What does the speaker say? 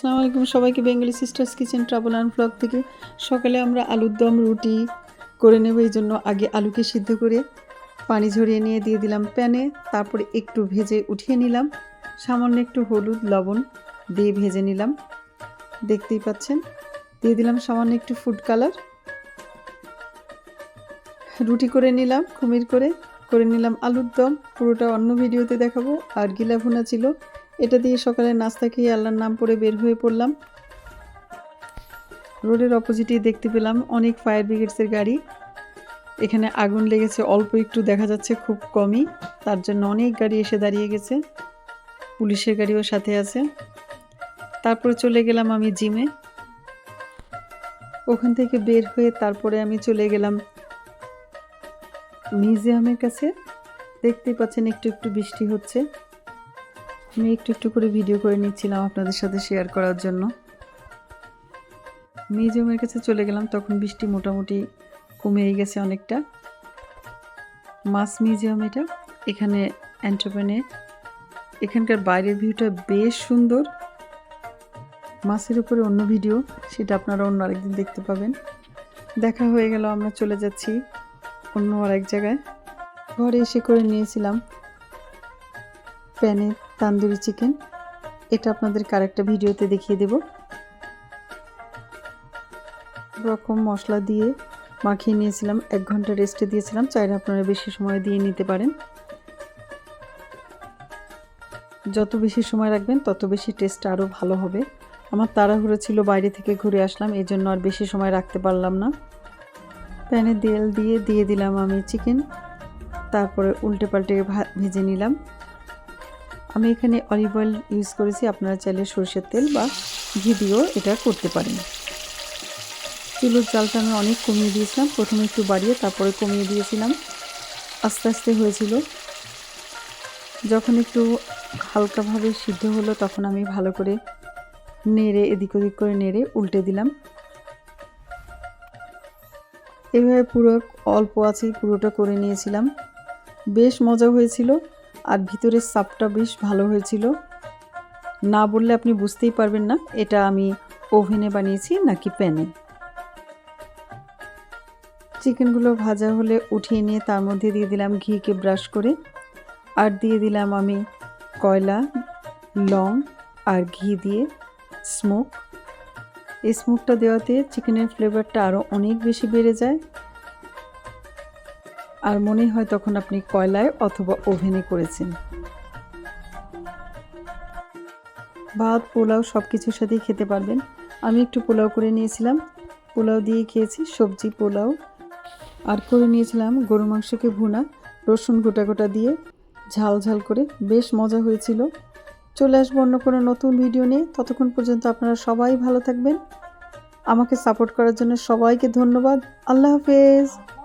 আসসালামু আলাইকুম। সবাইকে Bengali sisters kitchen travel and blog থেকে সকালে আমরা আলুর দম রুটি করে নেব। এই জন্য আগে আলুকে সিদ্ধ করে পানি ঝরিয়ে নিয়ে দিয়ে দিলাম প্যানে। তারপরে একটু ভেজে উঠিয়ে নিলাম। সামান্য একটু হলুদ, লবণ দিয়ে ভেজে নিলাম। দেখতেই পাচ্ছেন? দিয়ে দিলাম সামান্য একটু ফুড কালার রুটি করে নিলাম, কুমির করে। করে নিলাম আলুর দম। পুরোটা অন্য ভিডিওতে দেখাবো। আর গিলা ভুনা ছিল এটা দিয়ে সকালে নাস্তা খেয়ে আল্লাহর নাম পড়ে বের হয়ে পড়লাম। রোডের অপোজিটে দেখতে পেলাম অনেক ফায়ার ব্রিগেডসের গাড়ি। এখানে আগুন লেগেছে, অল্প একটু দেখা যাচ্ছে খুব কমই। তার জন্য অনেক গাড়ি এসে দাঁড়িয়ে গেছে। পুলিশের গাড়িও সাথে আছে। তারপরে চলে গেলাম আমি জিমে ওখান থেকে বের হয়ে তারপরে আমি চলে গেলাম মিউজিয়ামের কাছে। দেখতেই পাচ্ছেন একটু একটু বৃষ্টি হচ্ছে। আমি একটু একটু করে ভিডিও করে নিচ্ছিলাম আপনাদের সাথে শেয়ার করার জন্য। মিউজিয়ামের কাছে চলে গেলাম, তখন বৃষ্টি মোটামুটি কমেই গেছে অনেকটা। মাছ মিউজিয়াম এটা, এখানে অ্যান্ট্রোপেনে এখানকার বাইরের ভিউটা বেশ সুন্দর। মাছের উপরে অন্য ভিডিও সেটা আপনারা অন্য আরেকদিন দেখতে পাবেন। দেখা হয়ে গেল, আমরা চলে যাচ্ছি অন্য আরেক জায়গায়। ঘরে এসে করে নিয়েছিলাম। প্যানে তান্দুরি চিকেন। এটা আপনাদের আরেকটা ভিডিওতে দেখিয়ে দেব। রকম মশলা দিয়ে মাখিয়ে নিয়েছিলাম, এক ঘণ্টা রেস্টে দিয়েছিলাম। চাইলে আপনারা বেশি সময় দিয়ে নিতে পারেন। যত বেশি সময় রাখবেন, তত বেশি টেস্ট আরও ভালো হবে। আমার তাড়াহুড়ো ছিল, বাইরে থেকে ঘুরে আসলাম, এই জন্য আর বেশি সময় রাখতে পারলাম না। প্যানে তেল দিয়ে দিয়ে দিলাম আমি চিকেন। তারপরে উল্টে পাল্টে ভেজে নিলাম। আমি এখানে অলিভ অয়েল ইউজ করেছি, আপনারা চাইলে সরষের তেল বা ঘি দিয়েও এটা করতে পারেন। চুলোর চালটা আমি অনেক কমিয়ে দিয়েছিলাম, প্রথমে একটু বাড়িয়ে তারপরে কমিয়ে দিয়েছিলাম। আস্তে আস্তে হয়েছিল। যখন একটু হালকাভাবে সিদ্ধ হলো, তখন আমি ভালো করে নেড়ে, এদিক ওদিক করে নেড়ে উল্টে দিলাম। এভাবে পুরো অল্প আছেই পুরোটা করে নিয়েছিলাম। বেশ মজা হয়েছিল। আর ভিতরের সাপটা বেশ ভালো হয়েছিল। না বললে আপনি বুঝতেই পারবেন না, এটা আমি ওভেনে বানিয়েছি নাকি প্যানে। চিকেনগুলো ভাজা হলে উঠিয়ে নিয়ে তার মধ্যে দিয়ে দিলাম ঘিকে ব্রাশ করে। আর দিয়ে দিলাম আমি কয়লা, লং আর ঘি দিয়ে স্মোক। এই স্মোকটা দেওয়াতে চিকেনের ফ্লেভারটা আরও অনেক বেশি বেড়ে যায়। আর মনে হয় তখন আপনি কয়লায় অথবা ওভেনে করেছেন। ভাত, পোলাও সব কিছুর সাথেই খেতে পারবেন। আমি একটু পোলাও করে নিয়েছিলাম। পোলাও দিয়ে খেয়েছি সবজি, পোলাও। আর করে নিয়েছিলাম গরু মাংসকে ভুনা, রসুন গোটা গোটা দিয়ে ঝাল ঝাল করে। বেশ মজা হয়েছিল। চলে আসব অন্য কোনো নতুন ভিডিও নিয়ে। ততক্ষণ পর্যন্ত আপনারা সবাই ভালো থাকবেন। আমাকে সাপোর্ট করার জন্য সবাইকে ধন্যবাদ। আল্লাহ হাফেজ।